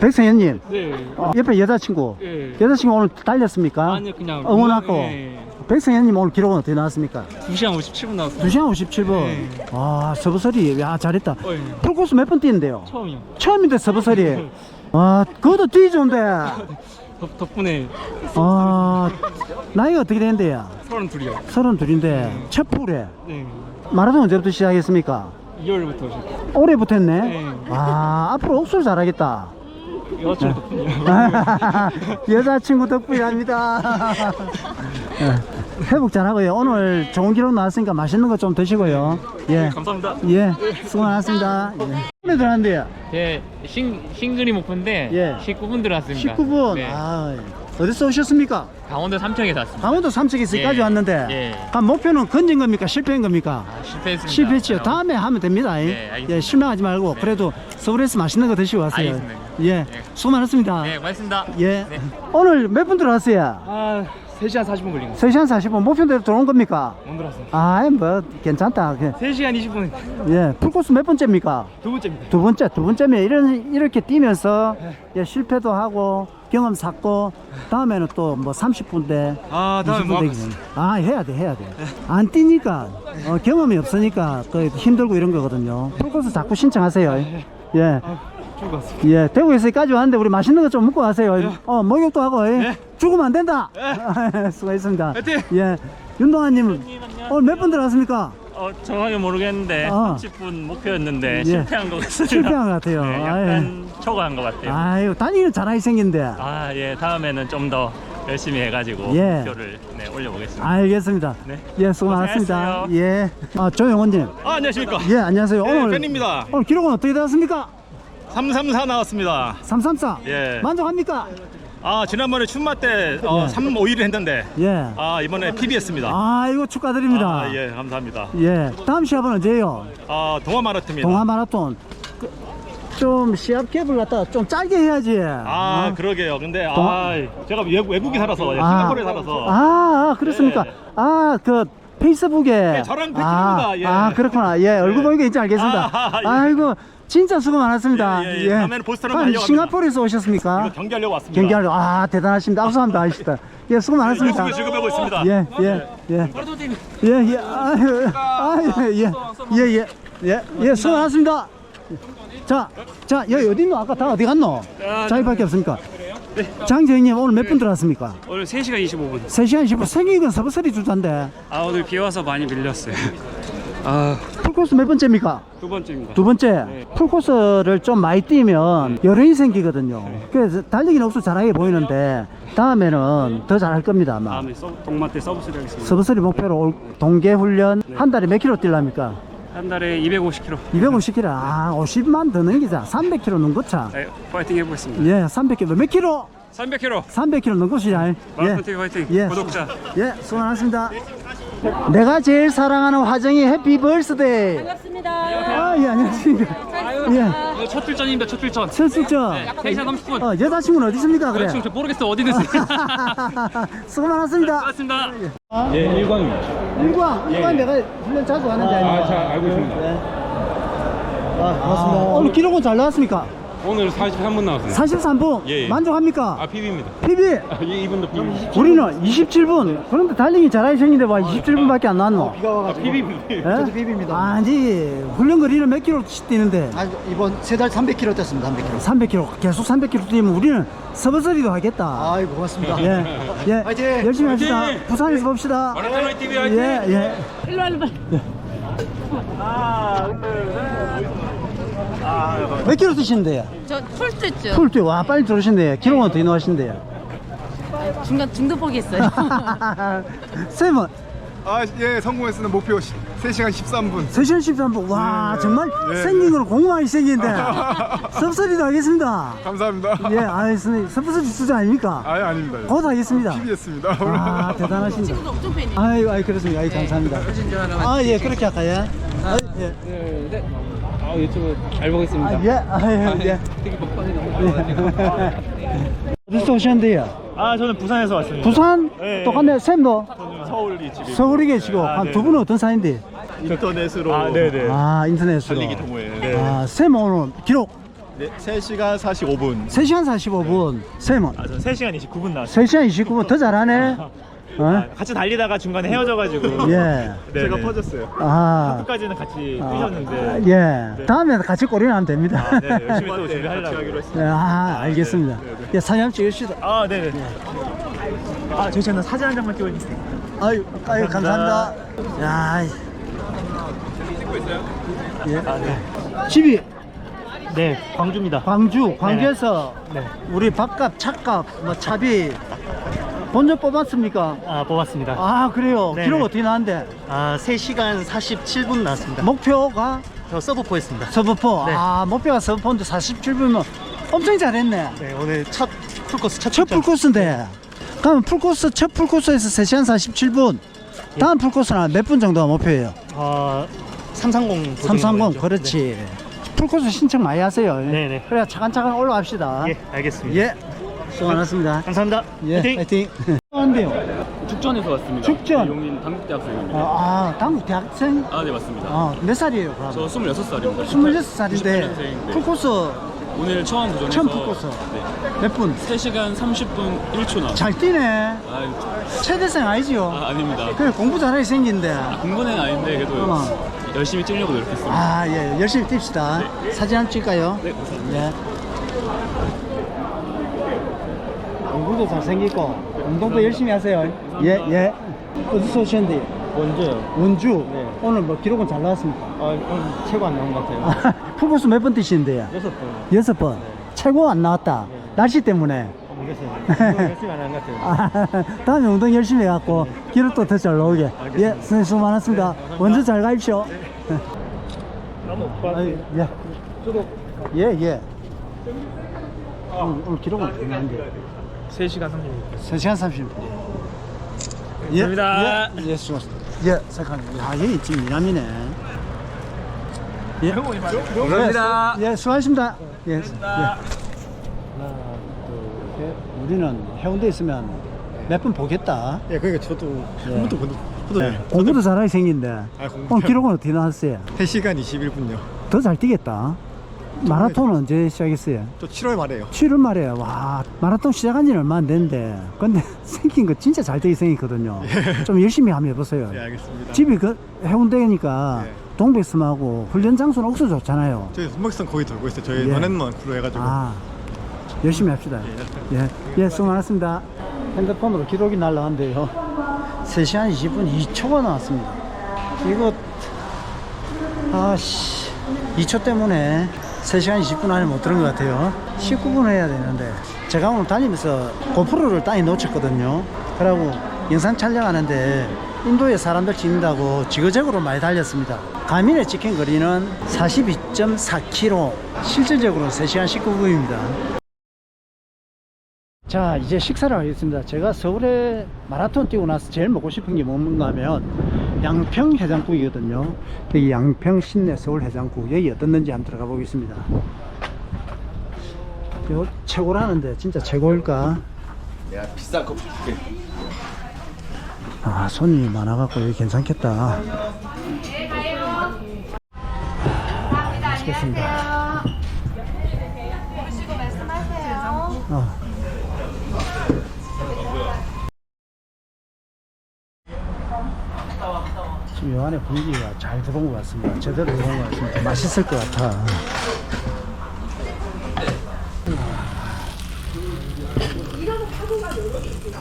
백성현님 네. 어, 옆에 여자친구 예. 여자친구 오늘 달렸습니까? 아니요, 그냥 응원하고 예. 백성현님 오늘 기록은 어떻게 나왔습니까? 2시간 57분 나왔어요. 2시간 57분 네. 아 서브서리 야 잘했다 어, 예. 풀코스 몇 번 뛰는데요? 처음이요. 처음인데 서브서리 아 그것도 뛰기 좋은데 덕, 덕분에 아 나이가 어떻게 되는데요? 32이요. 서른 둘인데 첫 풀에 네. 마라톤 언제부터 시작했습니까? 2월부터 오셨고. 올해부터 했네 네. 아 앞으로 옥술 잘하겠다 여자친구 덕분이요. 여자친구 덕분이랍니다 예, 회복 잘하고요 오늘 좋은 기록 나왔으니까 맛있는 거 좀 드시고요 예. 감사합니다. 예, 수고 많았습니다. 예. 오늘 들어왔는데요. 예, 신, 싱글이 목표인데 예. 19분 들어왔습니다. 19분. 네. 아, 어디서 오셨습니까? 강원도 삼청에서 왔습니다. 강원도 삼척에서까지 예. 왔는데. 예. 그럼 목표는 건진 겁니까? 실패인 겁니까? 아, 실패했습니다. 실패했지요. 아, 다음에 하면 됩니다. 네, 알겠습니다. 예, 실망하지 말고 그래도 서울에서 맛있는 거 드시고 왔어요. 알겠습니다. 예, 수고 많았습니다. 네, 고맙습니다. 예. 네. 오늘 몇 분 들어왔어요? 아, 3시간 40분 걸린 거. 3시간 40분 목표대로 들어온 겁니까? 못 들어왔어요. 아, 뭐 괜찮다. 그, 3시간 20분 예, 풀코스 몇 번째입니까? 두 번째입니다. 두 번째, 두 번째면 이런, 이렇게 뛰면서 예, 실패도 하고 경험 쌓고 다음에는 또 뭐 30분대 아, 다음에 뭐 하고 있어요? 아 해야 돼 해야 돼 안 뛰니까 어, 경험이 없으니까 그 힘들고 이런 거거든요 풀코스 자꾸 신청하세요 예. 죽을 것 같습니다. 예, 대구에서까지 왔는데 우리 맛있는 거 좀 먹고 가세요. 어, 목욕도 하고, 예. 죽으면 안 된다. 수고했습니다. 화이팅! 예, 윤동아님 오늘 몇 분 들어왔습니까? 어, 정확히 모르겠는데 어. 30분 목표였는데 예. 실패한 것 같습니다. 실패한 것 같아요. 네, 약간 초과한 것 같아요. 아유, 다니기는 잘하게 생긴데. 아, 예, 다음에는 좀 더 열심히 해가지고 예. 목표를 네, 올려보겠습니다. 알겠습니다. 네. 예, 수고 많았습니다. 고생하셨어요. 예. 아, 조영원님. 아, 안녕하십니까. 예, 안녕하세요. 예, 오늘, 팬입니다. 오늘 기록은 어떻게 되었습니까? 334 나왔습니다. 334. 예. 만족합니까? 아, 지난번에 춘마 때 어, 예. 3, 5위를 했는데 예. 아, 이번에 PB했습니다. 아, 이거 축하드립니다. 아, 예, 감사합니다. 예. 다음 시합은 언제예요? 아, 동화 마라톤입니다. 동화 마라톤. 그, 좀 시합 갭을 갖다가 좀 짧게 해야지. 아, 어? 그러게요. 근데 동화- 아, 제가 외국, 외국에 살아서 예, 아. 싱가포르에 살아서 아, 아, 그렇습니까? 예. 아, 그 페이스북에 네, 저랑 아, 팬입니다. 예. 아, 그렇구나. 예, 얼굴 예. 보니까 이제 알겠습니다. 아, 예. 아이고, 진짜 수고 많았습니다. 예, 예, 예. 다음에는 보스턴으로 한 가려고 싱가포르에서 오셨습니까? 이거 경기하려고 왔습니다. 경기하러 아 대단하십니다. 악수합니다. 아시다. 예, 수고 많았습니다. 열심히 즐겁게 하고 있습니다. 예, 예, 예. 예, 예, 아유, 아유, 예, 예, 예, 예, 예, 수고 많았습니다. 자, 자, 여기 어디 있노? 아까 다 어디 갔노? 자기밖에 없습니까? 장재희님 오늘 몇 분 들어왔습니까? 오늘 3시간 25분. 3시간 10분 생일은 서브서리 주던데 아, 오늘 비 와서 많이 밀렸어요. 아, 풀코스 몇 번째입니까? 두 번째입니다. 두 번째 풀코스를 좀 많이 뛰면 요령이 생기거든요 그래서 달리기는 없어 잘하게 보이는데 다음에는 더 잘할 겁니다 아마 다음에 서브, 동마 때 서브스리 하겠습니다. 서브서리 목표로 올- 동계 훈련 한 달에 몇 킬로 뛰랍니까? 한 달에 250km. 250킬로 아 50만 더 넘기자 300킬로 넘고차 네, 파이팅 해보겠습니다. 예 300킬로 몇 킬로? 300km. 300킬로 넘고시자 마라톤 TV 화이팅. 예. 구독자. 예 수고 많았습니다 내가 제일 사랑하는 화정이 해피 벌스데이 반갑습니다. 아 예 안녕하십니까 예첫 출전입니다. 첫 출전. 철수죠 3시간 30분. 어, 여자친구는 어디 있습니까 그래 지금 저 모르겠어 어디 있는지. 수고 많았습니다 고맙습니다. 예, 일광입니다. 일광 일광 내가 훈련 자주 하는데 아, 잘 알고 있습니다. 아, 고맙습니다. 오늘 기록은 잘 나왔습니까? 오늘 43분 나왔습니다. 43분 예, 예. 만족합니까? 아, PB입니다. PB 예, 이분도 PB. 우리는 27분 그런데 달리기 잘하게 생긴데 와 27분밖에 안 나왔노 아, PB입니다. 예? 저도 PB입니다. 아니 훈련 거리는 몇 킬로 뛰는데 아, 이번 세 달 300km 뛰었습니다. 300km. 300킬로 계속 300킬로 뛰면 우리는 서버서리도 하겠다 아이고 고맙습니다. 예, 예, 화이팅! 열심히 합시다. 부산에서 봅시다. 마라톤 TV 화이팅! 예, 예. 일로 와, 일로 와. 몇 킬로 뛰시는데요? 저 풀스죠. 풀 뛰어. 와, 빨리 들어오신대요. 기록은 어떻게 나오신대요? 중간 중도 포기했어요. 쌤은 아, 예, 성공했습니다. 목표 3시간 13분. 3시간 13분. 와, 예, 정말 예, 생긴 거는 공무원이 생긴데. 섭서리도 하겠습니다. 감사합니다. 예, 알겠습니다. 섭서리 수자 아닙니까? 아, 예, 아닙니다. 곧 하겠습니다. PB였습니다. 아, 대단하십니다. 친구도 엄청 팬이에요. 아이고, 아이 그렇습니다. 아이 감사합니다. 아, 예, 그렇게 할까요? 아, 예. 네. 아, 유튜브 잘 보겠습니다. 아, 예, 아, 예, 예. 되게 먹방이 너무 어디서 오셨는데요? 아, 저는 부산에서 왔습니다. 부산? 예, 똑같네, 쌤도? 서울이 집이 서울에 계시고, 아, 한 네. 두 분은 어떤 사이인데? 인터넷으로 아, 네, 네. 아, 인터넷으로. 달리기 동호회. 네. 아, 쌤 오늘 기록 네, 3시간 45분. 3시간 45분. 쌤은? 아, 저 3시간 29분 나왔어요. 3시간 29분 더 잘하네. 어? 같이 달리다가 중간에 헤어져가지고. 예. 제가 퍼졌어요. 아. 끝까지는 같이 아, 뛰셨는데. 예. 다음에 같이 꼬리는 하면 됩니다. 아, 네, 열심히 또 준비하려고. 하기로 했습니다. 예, 아, 알겠습니다. 예, 사진 한번 찍읍시다. 아, 네네. 아, 저희 채널 사진 한 장만 찍어주세요. 아유, 아유, 감사합니다. 야, 예. 아, 네. 집이 네, 광주입니다. 광주, 광주에서 네. 우리 밥값, 차값, 뭐 차비 본전 뽑았습니까? 아, 뽑았습니다. 아, 그래요. 네. 기록 어떻게 나왔는데? 아, 3시간 47분 나왔습니다. 목표가 저 서브포했습니다. 서브포. 네. 아, 목표가 서브포인데 47분이면 엄청 잘했네. 네, 오늘 첫 풀코스 첫 첫 출전. 풀코스인데. 그럼 풀코스, 첫 풀코스에서 3시간 47분. 다음 풀코스는 몇 분 정도가 목표예요? 어, 330. 330, 그렇지. 풀코스 신청 많이 하세요. 네 네. 그래야 차근차근 올라갑시다. 예, 알겠습니다. 예. 수고 많았습니다. 감사합니다. 예, 화이팅! 파이팅. 한데요. 축전에서 왔습니다. 축전? 용인 당국대학생입니다. 아, 아, 당국 대학생? 아, 네, 맞습니다. 아, 몇 살이에요, 그럼? 저 26살입니다. 26살인데 98년생인데 풀코스 오늘 처음 도전해서 처음 풀코스 네. 몇 분? 3시간 30분 1초 나왔어요. 잘 뛰네. 아, 최대생 아니지요? 아, 아닙니다. 그래, 공부 잘하게 생긴데. 공부는 아닌데 그래도 어. 열심히 뛰려고 노력했습니다. 아, 예, 열심히 뜁시다. 사진 한번 찍을까요? 네, 감사합니다. 예. 공부도 잘생기고, 운동도 열심히 하세요. 예, 예. 어디서 오셨는데? 원주요. 원주. 네. 오늘 뭐 기록은 잘 나왔습니까? 아, 오늘 최고 안 나온 것 같아요. 아, 풀코스 몇 번 뛰시는데요? 여섯 번. 여섯 번. 최고 안 나왔다. 날씨 때문에. 어, 모르겠어요. 열심히 안 한 것 같아요. 아, 다음에 운동 열심히 해갖고 기록도 더 잘 나오게. 예, 선생님 수고 많았습니다. 원주 잘 가십시오. 너무 아유, 예. 예, 예. 오늘, 오늘 기록은 나는데? 3시간 30분. 3시간 30분. 예, 감사합니다. 예, 예, 수고하셨습니다. 예, 잠깐만. 야, 여기 지금 미남이네. 예. 감사합니다. 예, 수고하셨습니다. 예. 예. 하나, 둘, 셋. 우리는 해운대 있으면 몇 번 보겠다. 예, 그러니까 저도 예. 한 번도 못 보도 예. 공부도 잘하게 생긴데. 아, 공부 오늘 기록은 어떻게 나왔어요? 3시간 21분요. 더 잘 뛰겠다. 마라톤은 언제 시작했어요? 저 7월 말에요. 7월 말에 와 마라톤 시작한 지는 얼마 안 됐는데 근데 생긴 거 진짜 잘 되게 생겼거든요 좀 열심히 한번 해보세요 예, 알겠습니다. 집이 그 해운대니까 예. 동백섬하고 훈련 장소는 옥수 좋잖아요 저희 손목선 거의 돌고 있어요. 저희 예. 구로 해가지고. 아 열심히 합시다 예, 예 수고 많았습니다 핸드폰으로 기록이 날라왔는데요 3시간 20분 2초가 나왔습니다 이거 아씨 2초 때문에 3시간 20분 안에 못 들은 것 같아요. 19분 해야 되는데. 제가 오늘 다니면서 고프로를 땅에 놓쳤거든요. 그러고 영상 촬영하는데 인도에 사람들 찍는다고 지그재그로 많이 달렸습니다. 가민에 찍힌 거리는 42.4km 실질적으로 3시간 19분입니다 자 이제 식사를 하겠습니다. 제가 서울에 마라톤 뛰고 나서 제일 먹고 싶은 게 뭔가 하면 양평 해장국이거든요. 여기 양평 신내 서울 해장국 여기 어떻는지 한번 들어가 보겠습니다. 이거 최고라는데 진짜 최고일까? 야, 비싼 거 줄게. 아 손님이 많아갖고 여기 괜찮겠다. 맛있겠습니다 지금 요 안에 분위기가 잘 들어온 것 같습니다. 제대로 들어온 것 같습니다. 맛있을 것 같아. 이런 화구가 여러 개 있구나.